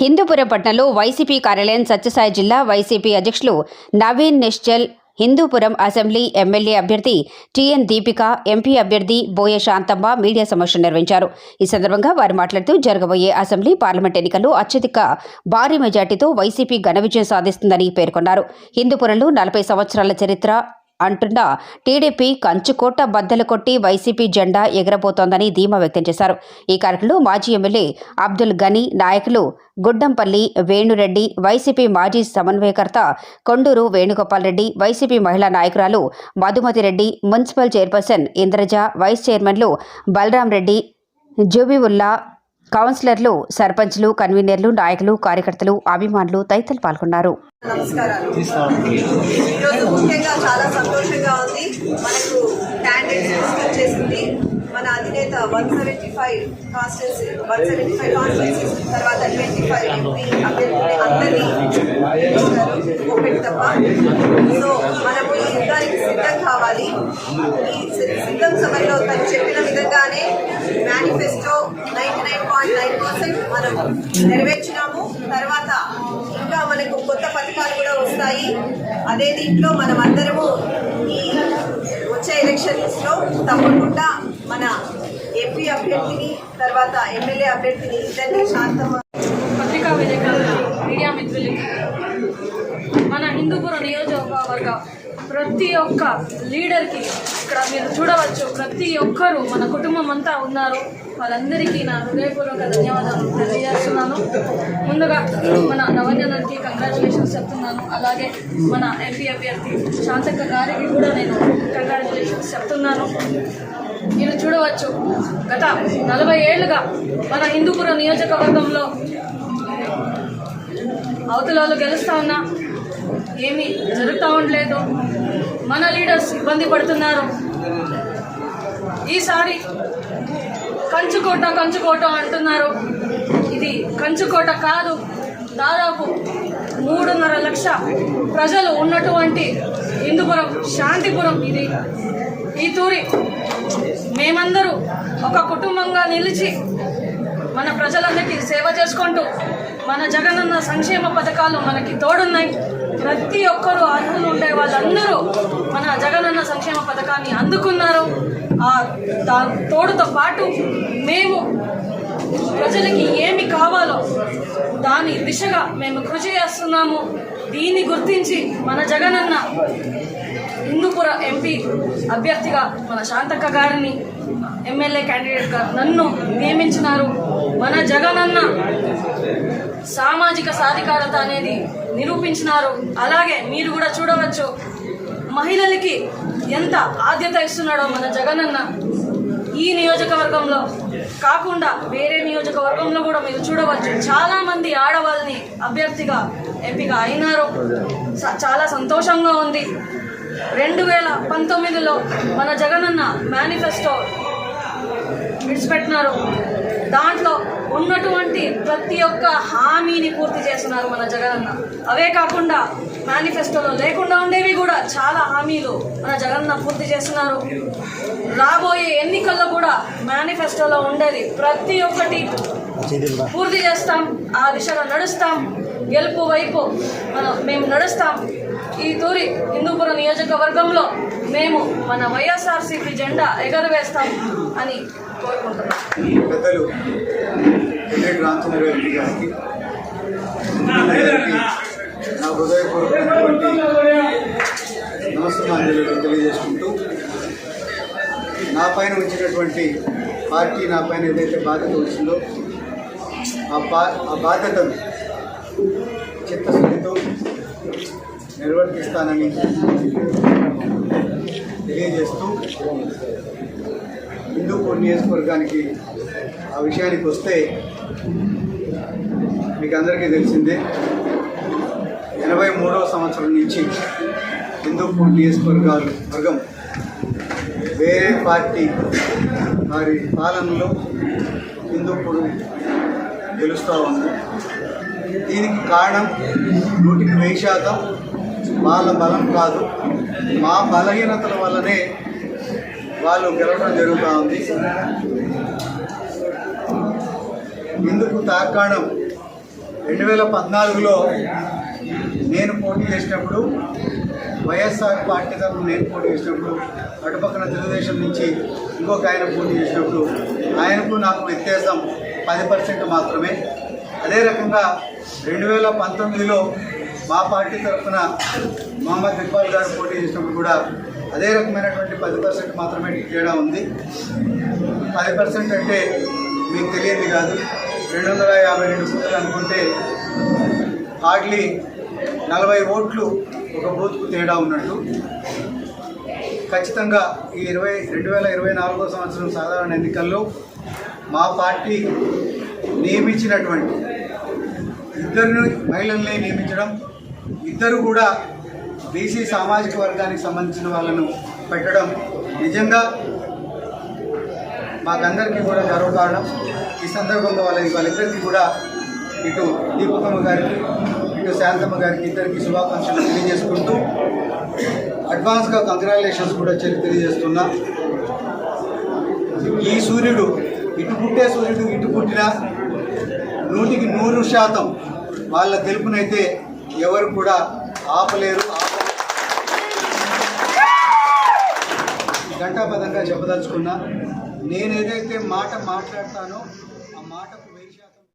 హిందూపురం పట్టణంలో వైసీపీ కార్యాలయం సత్యసాయి జిల్లా వైసీపీ అధ్యక్షులు నవీన్ నిశ్చల్ హిందూపురం అసెంబ్లీ ఎమ్మెల్యే అభ్యర్థి టీఎన్ దీపిక ఎంపీ అభ్యర్థి బోయ శాంతమ్మ మీడియా సమావేశం నిర్వహించారు. ఈ సందర్భంగా వారు మాట్లాడుతూ జరగబోయే అసెంబ్లీ పార్లమెంట్ ఎన్నికల్లో అత్యధిక భారీ మెజార్టీతో వైసీపీ ఘన విజయం సాధిస్తుందని పేర్కొన్నారు. హిందూపురంలో నలభై సంవత్సరాల చరిత్ర అంటున్న టీడీపీ కంచుకోట బద్దలు కొట్టి వైసీపీ జెండా ఎగరబోతోందని ధీమా వ్యక్తం చేశారు. ఈ కార్యక్రమంలో మాజీ ఎమ్మెల్యే అబ్దుల్ గనీ నాయకులు గుడ్డంపల్లి వేణురెడ్డి వైసీపీ మాజీ సమన్వయకర్త కొండూరు వేణుగోపాల్ రెడ్డి వైసీపీ మహిళా నాయకురాలు Madhumathi Reddy municipal chairperson Indraja vice చైర్మన్లు బలరాం రెడ్డి జుబీవుల్లా కౌన్సిలర్లు సర్పంచ్లు కన్వీనర్లు నాయకులు కార్యకర్తలు అభిమానులు తదితరులు పాల్గొన్నారు. నమస్కారాలు. ఈరోజు ముఖ్యంగా చాలా సంతోషంగా ఉంది. మనకు క్యాండిడేట్స్ మన అధినేత one seventy five constituency one seventy five constituencies తర్వాత ట్వంటీ ఫైవ్ ఎంపీ అభ్యర్థులు అందరినీ ఇచ్చారు తప్ప. సో మనము ఈ యుద్ధానికి సిద్ధం కావాలి. ఈ సిద్ధం సమయంలో తను చెప్పిన విధంగానే manifesto ninety nine point nine percent మనం నెరవేర్చినాము. తర్వాత ఇంకా మనకు కొత్త పథకాలు కూడా వస్తాయి. అదే దీంట్లో మనం అందరము లో తప్పకుండా మన ఎంపీ అభ్యర్థిని తర్వాత ఎమ్మెల్యే అభ్యర్థిని ఇద్దరిని శాంతమ్మ పత్రికా విలేకరులకి మీడియా మిత్రులకి మన హిందూపురం నియోజకవర్గ ప్రతి ఒక్క లీడర్కి ఇక్కడ మీరు చూడవచ్చు ప్రతి ఒక్కరు మన కుటుంబం అంతా ఉన్నారు. వాళ్ళందరికీ నా హృదయపూర్వక ధన్యవాదాలు తెలియజేస్తున్నాను. ముందుగా మన నవన్యనకి కంగ్రాచులేషన్స్ చెప్తున్నాను. అలాగే మన ఎంపీ అభ్యర్థి శాంతక్క గారికి కూడా నేను కంగ్రాచులేషన్స్ చెప్తున్నాను. మీరు చూడవచ్చు గత నలభై ఏళ్ళుగా మన హిందూపురం నియోజకవర్గంలో అవతల వాళ్ళు గెలుస్తా ఉన్నా ఏమీ జరుగుతూ ఉండలేదు. మన లీడర్స్ ఇబ్బంది పడుతున్నారు. ఈసారి కంచుకోట కంచుకోట అంటున్నారు. ఇది కంచుకోట కాదు దాదాపు మూడున్నర లక్ష ప్రజలు ఉన్నటువంటి హిందూపురం శాంతిపురం ఇది. ఈ తూరి మేమందరూ ఒక కుటుంబంగా నిలిచి మన ప్రజలందరికీ సేవ చేసుకుంటూ మన జగనన్న సంక్షేమ పథకాలు మనకి తోడున్నాయి. ప్రతి ఒక్కరూ అర్హులు ఉండే సంక్షేమ పథకాన్ని అందుకున్నారు. ఆ దా తోడుతో పాటు మేము ప్రజలకి ఏమి కావాలో దాని దిశగా మేము కృషి చేస్తున్నాము. దీన్ని గుర్తించి మన జగనన్న హిందూపుర ఎంపీ అభ్యర్థిగా మన శాంతక్క గారిని ఎమ్మెల్యే క్యాండిడేట్గా నన్ను నియమించినారు. మన జగనన్న సామాజిక సాధికారత అనేది నిరూపించినారు. అలాగే మీరు కూడా చూడవచ్చు. మహిళలకి ఎంత ఆద్యత ఇస్తున్నాడో మన జగనన్న ఈ నియోజకవర్గంలో. కాకుండా వేరే నియోజకవర్గంలో కూడా మీరు చూడవచ్చు. చాలా మంది ఆడవాళ్ళని అభ్యర్థిగా ఎంపిక అయినారు. స- చాలా సంతోషంగా ఉంది. రెండు వేల పంతొమ్మిదిలో మన జగనన్న మేనిఫెస్టో విడిచిపెట్టినారు. దాంట్లో ఉన్నటువంటి ప్రతి ఒక్క హామీని పూర్తి చేస్తున్నారు మన జగనన్న. అవే కాకుండా మేనిఫెస్టోలో లేకుండా ఉండేవి కూడా చాలా హామీలు మన జగన్న పూర్తి చేస్తున్నారు. రాబోయే ఎన్నికల్లో కూడా మేనిఫెస్టోలో ఉండేది ప్రతి ఒక్కటి పూర్తి చేస్తాం ఆ దిశలో నడుస్తాం గెలుపు వైపు మనం మేము నడుస్తాం. ఈ తూరి హిందూపురం నియోజకవర్గంలో మేము మన వైఎస్ఆర్సీపీ జెండా ఎగరవేస్తాం అని కోరుకుంటున్నాం. పెద్దలు ఎన్ఎడ్ రామచంద్రరెడ్డి గారికి అందరికీ నా హృదయపూర్వకమైనటువంటి నమస్కారాలు తెలియజేసుకుంటూ నా పైన వచ్చినటువంటి పార్టీ నా పైన ఏదైతే బాధ్యత వచ్చిందో ఆ బా ఆ బాధ్యతను చిత్తశుద్ధితో నిర్వర్తిస్తానని తెలియజేస్తూ హిందూపూర్ నియోజకవర్గానికి ఆ విషయానికి వస్తే మీకు అందరికీ తెలిసిందే ఎనభై మూడవ సంవత్సరం నుంచి హిందూపూర్ నియోజకవర్గాలు వర్గం వేరే పార్టీ వారి పాలనలో ఎందుకు గెలుస్తూ ఉంది. దీనికి కారణం నూటికి వెయ్యి శాతం వాళ్ళ బలం కాదు. మా బలహీనతల వల్లనే వాళ్ళు గెలవడం జరుగుతూ ఉంది. ఇందుకు తాకాణం రెండు వేల పద్నాలుగులో నేను పోటీ చేసినప్పుడు వైఎస్ఆర్ పార్టీ తరఫున నేను పోటీ చేసినప్పుడు అటుపక్కన తెలుగుదేశం నుంచి ఇంకొక ఆయన పోటీ చేసినప్పుడు ఆయనకు నాకు వ్యత్యాసం పది పర్సెంట్ మాత్రమే. అదే రకంగా రెండు వేల పంతొమ్మిదిలో మా పార్టీ తరఫున మహమ్మద్ ఇక్బాల్ గారు పోటీ చేసినప్పుడు కూడా అదే రకమైనటువంటి పది పర్సెంట్ మాత్రమే తేడా ఉంది. పది పర్సెంట్ అంటే మీకు తెలియదు కాదు. రెండు వందల యాభై రెండు బూతులు అనుకుంటే హార్డ్లీ నలభై ఓట్లు ఒక బూత్కు తేడా ఉన్నట్టు. ఖచ్చితంగా ఈ ఇరవై రెండు వేల ఇరవై నాలుగో సంవత్సరం సాధారణ ఎన్నికల్లో మా పార్టీ నియమించినటువంటి ఇద్దరిని మహిళల్ని నియమించడం ఇద్దరు కూడా బీసీ సామాజిక వర్గానికి సంబంధించిన వాళ్ళను పెట్టడం నిజంగా మాకందరికీ కూడా గర్వకారణం. ఈ సందర్భంగా వాళ్ళ వాళ్ళిద్దరికీ కూడా ఇటు దీపకమ్మ గారికి ఇటు శాంతమ్మ గారికి ఇద్దరికి శుభాకాంక్షలు తెలియజేసుకుంటూ అడ్వాన్స్గా కంగ్రాచులేషన్స్ కూడా చెప్పి తెలియజేస్తున్నా. ఈ సూర్యుడు ఇటు పుట్టే సూర్యుడు ఇటు పుట్టినా నూటికి నూరు శాతం వాళ్ళ గెలుపునైతే ఎవరు కూడా ఆపలేరు ఆపలేరు. ఘంటాపదంగా చెప్పదలుచుకున్నా నేను ఏదైతే మాట మాట్లాడతానో